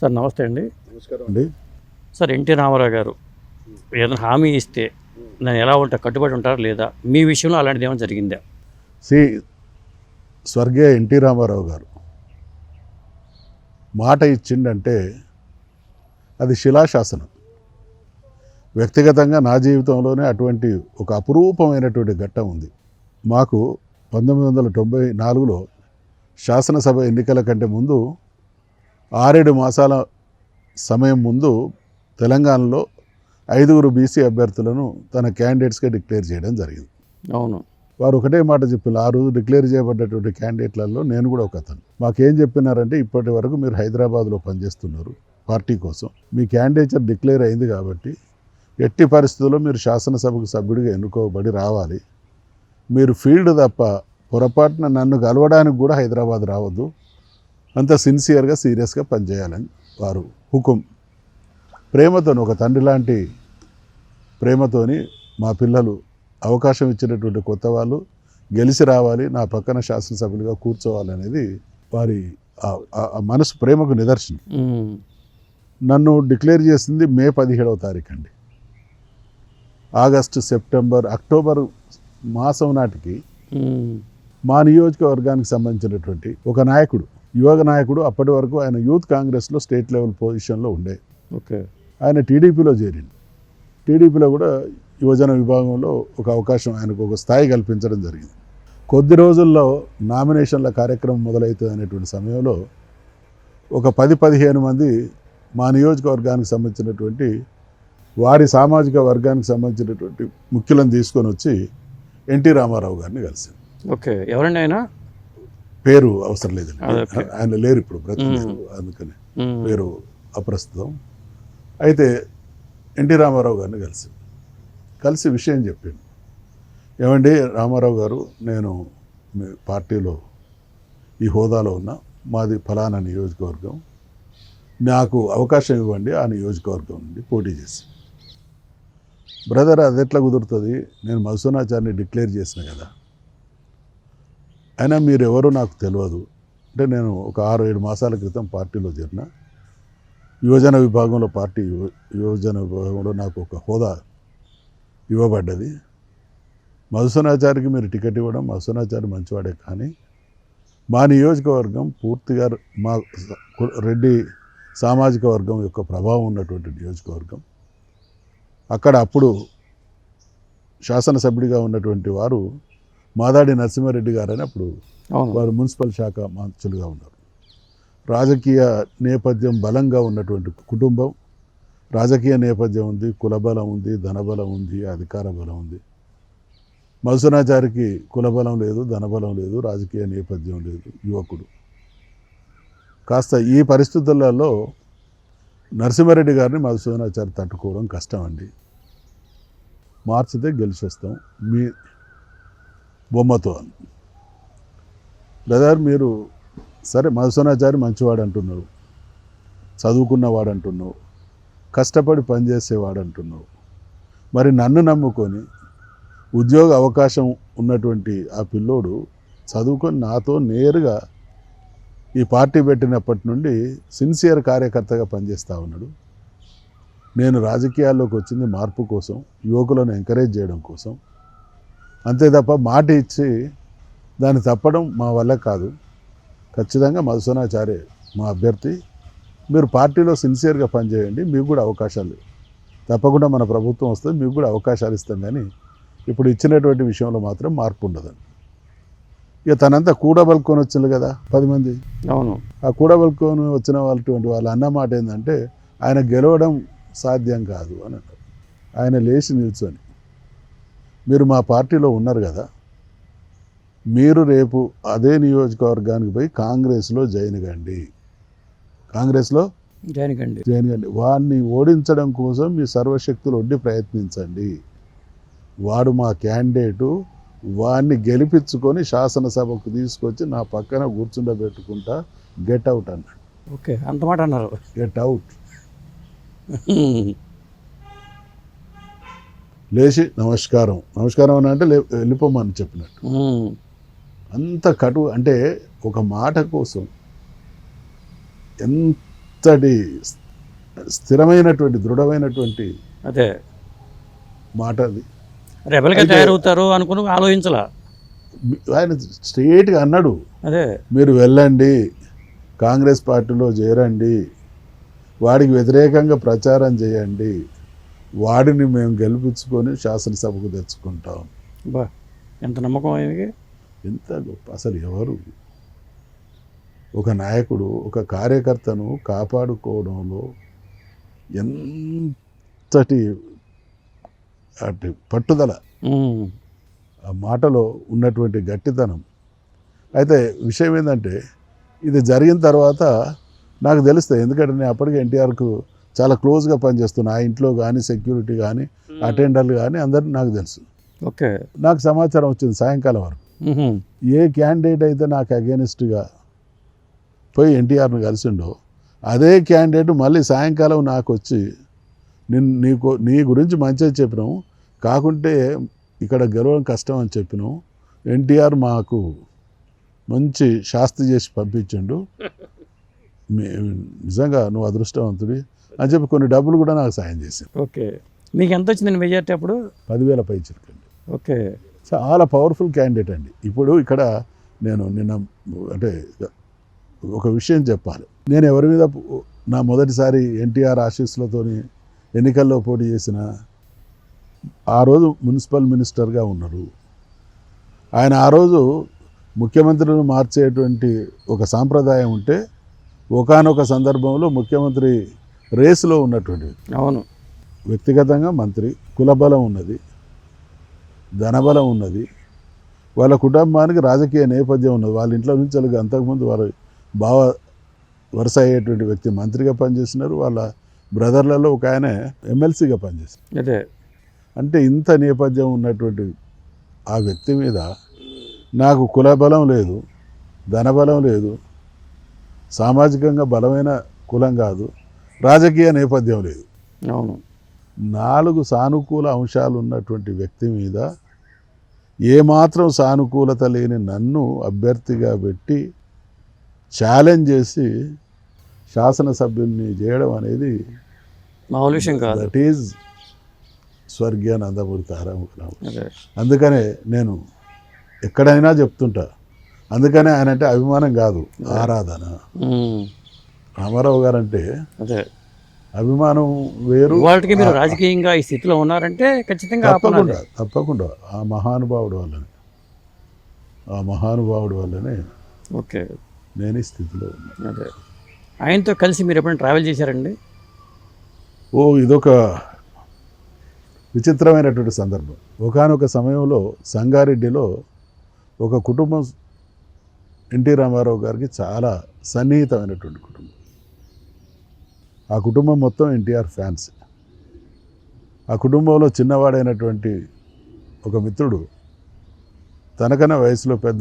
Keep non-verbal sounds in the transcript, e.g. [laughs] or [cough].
Sir నమస్తే అండి. నమస్కారం అండి. సార్ ఎన్టీ రామారావు గారు ఏదైనా హామీ ఇస్తే నేను ఎలా ఉంటా కట్టుబడి ఉంటారా లేదా? మీ విషయంలో అలాంటిది ఏమైనా జరిగిందా? శ్రీ స్వర్గీయ ఎన్టీ రామారావు గారు మాట ఇచ్చిండంటే అది శిలాశాసనం. వ్యక్తిగతంగా నా జీవితంలోనే అటువంటి ఒక అపురూపమైనటువంటి ఘట్టం ఉంది. మాకు పంతొమ్మిది వందల తొంభై నాలుగులో శాసనసభ ఎన్నికల కంటే ముందు ఆరేడు మాసాల సమయం ముందు తెలంగాణలో ఐదుగురు బీసీ అభ్యర్థులను తన క్యాండిడేట్స్గా డిక్లేర్ చేయడం జరిగింది. అవును. వారు ఒకటే మాట చెప్పారు ఆ రోజు డిక్లేర్ చేయబడ్డటువంటి క్యాండిడేట్లలో నేను కూడా ఒక అతను. మాకేం చెప్పినారంటే ఇప్పటి వరకు మీరు హైదరాబాద్లో పనిచేస్తున్నారు పార్టీ కోసం. మీ క్యాండిడేచర్ డిక్లేర్ అయింది కాబట్టి ఎట్టి పరిస్థితుల్లో మీరు శాసనసభకు సభ్యుడిగా ఎన్నుకోబడి రావాలి. మీరు ఫీల్డ్ తప్ప పొరపాటున నన్ను కలవడానికి కూడా హైదరాబాద్ రావద్దు. అంత సిన్సియర్గా సీరియస్గా పనిచేయాలని వారు హుకుం ప్రేమతోని ఒక తండ్రి లాంటి ప్రేమతోని మా పిల్లలు అవకాశం ఇచ్చినటువంటి కొత్త వాళ్ళు గెలిచి రావాలి నా పక్కన శాసనసభ్యులుగా కూర్చోవాలనేది వారి మనసు ప్రేమకు నిదర్శనం. నన్ను డిక్లేర్ చేసింది మే పదిహేడవ తారీఖు అండి ఆగస్టు సెప్టెంబర్ అక్టోబర్ మాసం నాటికి. మా నియోజకవర్గానికి సంబంధించినటువంటి ఒక నాయకుడు యువక నాయకుడు అప్పటి వరకు ఆయన యూత్ కాంగ్రెస్లో స్టేట్ లెవెల్ పొజిషన్లో ఉండే. ఓకే. ఆయన టీడీపీలో చేరిండు. టీడీపీలో కూడా యువజన విభాగంలో ఒక అవకాశం ఆయనకు ఒక స్థాయి కల్పించడం జరిగింది. కొద్ది రోజుల్లో నామినేషన్ల కార్యక్రమం మొదలవుతుంది అనేటువంటి సమయంలో ఒక పది పదిహేను మంది మా నియోజకవర్గానికి సంబంధించినటువంటి వారి సామాజిక వర్గానికి సంబంధించినటువంటి ముఖ్యులను తీసుకొని వచ్చి ఎన్టీ రామారావు గారిని కలిసింది. ఓకే. ఎవరండి ఆయన? పేరు అవసరం లేదండి. ఆయన లేరు ఇప్పుడు బ్రతిలేరు మ్మ్. అందుకని. పేరు అప్రస్తుతం. అయితే ఎన్టీ రామారావు గారిని కలిసి కలిసి విషయం చెప్పిండు. ఏమండి రామారావు గారు నేను మీ పార్టీలో ఈ హోదాలో ఉన్న మాది ఫలానా నియోజకవర్గం. నాకు అవకాశం ఇవ్వండి ఆ నియోజకవర్గం నుండి పోటీ చేసి. బ్రదర్ అది ఎట్లా కుదురుతుంది? నేను మధుసూనాచారిని డిక్లేర్ చేసిన కదా. అయినా మీరు ఎవరో నాకు తెలియదు అంటే నేను ఒక ఆరు ఏడు మాసాల క్రితం పార్టీలో చేరిన. యువజన విభాగంలో పార్టీ యువజన విభాగంలో నాకు ఒక హోదా ఇవ్వబడ్డది. మధుసూనాచారికి మీరు టికెట్ ఇవ్వడం మధుసనాచారి మంచివాడే కానీ మా నియోజకవర్గం పూర్తిగా మా రెడ్డి సామాజిక వర్గం యొక్క ప్రభావం ఉన్నటువంటి నియోజకవర్గం. అక్కడ అప్పుడు శాసనసభ్యుడిగా ఉన్నటువంటి వారు మాదాడి నరసింహారెడ్డి గారని అప్పుడు వారు మున్సిపల్ శాఖ మంత్రులుగా ఉన్నారు. రాజకీయ నేపథ్యం బలంగా ఉన్నటువంటి కుటుంబం రాజకీయ నేపథ్యం ఉంది కులబలం ఉంది ధనబలం ఉంది అధికార బలం ఉంది. మధుసూనాచారికి కులబలం లేదు ధనబలం లేదు రాజకీయ నేపథ్యం లేదు యువకుడు. కాస్త ఈ పరిస్థితులలో నరసింహారెడ్డి గారిని మధుసూదనాచారి తట్టుకోవడం కష్టం అండి. మార్చితే గెలిచి వస్తాం మీ బొమ్మతో. అని బ్రదర్ మీరు సరే మధుసూనాచారి మంచివాడు అంటున్నావు చదువుకున్నవాడు అంటున్నావు కష్టపడి పనిచేసేవాడు అంటున్నావు మరి నన్ను నమ్ముకొని ఉద్యోగ అవకాశం ఉన్నటువంటి ఆ పిల్లోడు చదువుకొని నాతో నేరుగా ఈ పార్టీ పెట్టినప్పటి నుండి సిన్సియర్ కార్యకర్తగా పనిచేస్తూ ఉన్నాడు. నేను రాజకీయాల్లోకి వచ్చింది మార్పు కోసం యువకులను ఎంకరేజ్ చేయడం కోసం. అంతే తప్ప మాట ఇచ్చి దాన్ని తప్పడం మా వల్ల కాదు. ఖచ్చితంగా మధుసూనాచారే మా అభ్యర్థి. మీరు పార్టీలో సిన్సియర్గా పనిచేయండి మీకు కూడా అవకాశాలు. తప్పకుండా మన ప్రభుత్వం వస్తుంది మీకు కూడా అవకాశాలు ఇస్తాం కానీ ఇప్పుడు ఇచ్చినటువంటి విషయంలో మాత్రం మార్పు ఉండదని ఇక తనంతా కూడబలుకొని వచ్చింది కదా పది మంది. అవును. ఆ కూడబలుకొని వచ్చిన వాళ్ళటువంటి వాళ్ళ అన్న మాట ఏంటంటే ఆయన గెలవడం సాధ్యం కాదు అని ఆయన లేచి నిల్చొని మీరు మా పార్టీలో ఉన్నారు కదా మీరు రేపు అదే నియోజకవర్గానికి పోయి కాంగ్రెస్లో జాయిన్ కండి. కాంగ్రెస్లో దేనికండి జాయిన్ కండి. వాడిని ఓడించడం కోసం మీ సర్వశక్తులు ఒడ్డి ప్రయత్నించండి. వాడు మా క్యాండిడేటు వాడిని గెలిపించుకొని శాసనసభకు తీసుకొచ్చి నా పక్కన కూర్చుండబెట్టుకుంటా గెట్ అవుట్ అన్నాడు. ఓకే అంత మాట అన్నారు. Get out. లేచి నమస్కారం. నమస్కారం అని అంటే వెళ్ళిపోమని చెప్పినట్టు. అంత కటు అంటే ఒక మాట కోసం ఎంత ఎంతటి స్థిరమైనటువంటి దృఢమైనటువంటి అదే. మాట అది. రెబల్గా తయారవుతారు అనుకుని ఆలోచించలా. ఆయన స్ట్రేట్గా అన్నాడు. అదే. మీరు వెళ్ళండి కాంగ్రెస్ పార్టీలో చేరండి వాడికి వ్యతిరేకంగా ప్రచారం చేయండి వాడిని మేము గెలిపించుకొని శాసనసభకు తెచ్చుకుంటాం. బా ఎంత నమ్మకం ఆయనకి? ఎంత గొప్ప అసలు ఎవరు? ఒక నాయకుడు ఒక కార్యకర్తను కాపాడుకోవడంలో ఎంతటి అటు పట్టుదల. ఆ మాటలో ఉన్నటువంటి గట్టితనం. అయితే విషయం ఏంటంటే ఇది జరిగిన తర్వాత నాకు తెలుస్తాయి ఎందుకంటే నేను అప్పటికే ఎన్టీఆర్కు చాలా క్లోజ్గా పనిచేస్తున్నా ఆ ఇంట్లో కానీ సెక్యూరిటీ కానీ అటెండర్లు కానీ అందరు నాకు తెలుసు. ఓకే. నాకు సమాచారం వచ్చింది సాయంకాలం వరకు. ఏ క్యాండిడేట్ అయితే నాకు అగేనిస్ట్గా పోయి ఎన్టీఆర్ను కలిసిండో అదే క్యాండిడేట్ మళ్ళీ సాయంకాలం నాకు వచ్చి నిన్ను నీకు నీ గురించి మంచిగా చెప్పినాం. కాకుంటే ఇక్కడ గెలవడం కష్టం అని చెప్పినాం. ఎన్టీఆర్ మాకు మంచి శాస్తి చేసి పంపించిండు. [laughs] నిజంగా నువ్వు అదృష్టవంతుడి. అని చెప్పి కొన్ని డబ్బులు కూడా నాకు సాయం చేశాను ఓకే. మీకు ఎంత వచ్చిందండి మెజార్టీ అప్పుడు? పదివేల పై చిరకండి ఓకే. చాలా పవర్ఫుల్ క్యాండిడేట్ అండి. ఇప్పుడు ఇక్కడ నేను నిన్న అంటే ఒక విషయం చెప్పాలి. నేను ఎవరి మీద నా మొదటిసారి ఎన్టీఆర్ ఆశీస్సులతోని ఎన్నికల్లో పోటీ చేసిన ఆ రోజు మున్సిపల్ మినిస్టర్గా ఉన్నారు. ఆయన ఆ రోజు ముఖ్యమంత్రిని మార్చేటువంటి ఒక సాంప్రదాయం ఉంటే ఒకానొక సందర్భంలో ముఖ్యమంత్రి రేసులో ఉన్నటువంటి. అవును. వ్యక్తిగతంగా మంత్రి కులబలం ఉన్నది ధనబలం ఉన్నది. వాళ్ళ కుటుంబానికి రాజకీయ నేపథ్యం ఉన్నది. వాళ్ళ ఇంట్లో నుంచి వాళ్ళకి అంతకుముందు వారి బావ వరుస అయ్యేటువంటి వ్యక్తి మంత్రిగా పనిచేసినారు. వాళ్ళ బ్రదర్లలో ఒక ఆయన ఎమ్మెల్సీగా పనిచేశారు. అదే. అంటే ఇంత నేపథ్యం ఉన్నటువంటి ఆ వ్యక్తి మీద నాకు కులబలం లేదు ధనబలం లేదు సామాజికంగా బలమైన కులం కాదు. రాజకీయ నేపథ్యం లేదు. అవును. నాలుగు సానుకూల అంశాలు ఉన్నటువంటి వ్యక్తి మీద ఏమాత్రం సానుకూలత లేని నన్ను అభ్యర్థిగా పెట్టి ఛాలెంజ్ చేసి శాసనసభ్యుల్ని చేయడం అనేది మామూలు విషయం కాదు. దట్ ఈజ్ స్వర్గీయ నందమూరి తారాముఖరావు. అదే. అందుకనే నేను ఎక్కడైనా చెప్తుంటా. అందుకనే ఆయన అంటే అభిమానం కాదు ఆరాధన. రామారావు గారు అంటే అదే. అభిమానం వేరు. వాటికి మీరు రాజకీయంగా ఈ స్థితిలో ఉన్నారంటే ఖచ్చితంగా. తప్పకుండా తప్పకుండా. ఆ మహానుభావుడు వల్లనే. ఆ మహానుభావుడు వల్లనే ఓకే. నేను ఈ స్థితిలో ఉన్నాను. అదే. ఆయనతో కలిసి మీరు ఎప్పుడైనా ట్రావెల్ చేశారండి? ఓ ఇదొక విచిత్రమైనటువంటి సందర్భం. ఒకానొక సమయంలో సంగారెడ్డిలో ఒక కుటుంబం ఎన్టీ రామారావు గారికి చాలా సన్నిహితమైనటువంటి కుటుంబం. ఆ కుటుంబం మొత్తం ఎన్టీఆర్ ఫ్యాన్స్. ఆ కుటుంబంలో చిన్నవాడైనటువంటి ఒక మిత్రుడు తనకన్నా వయసులో పెద్ద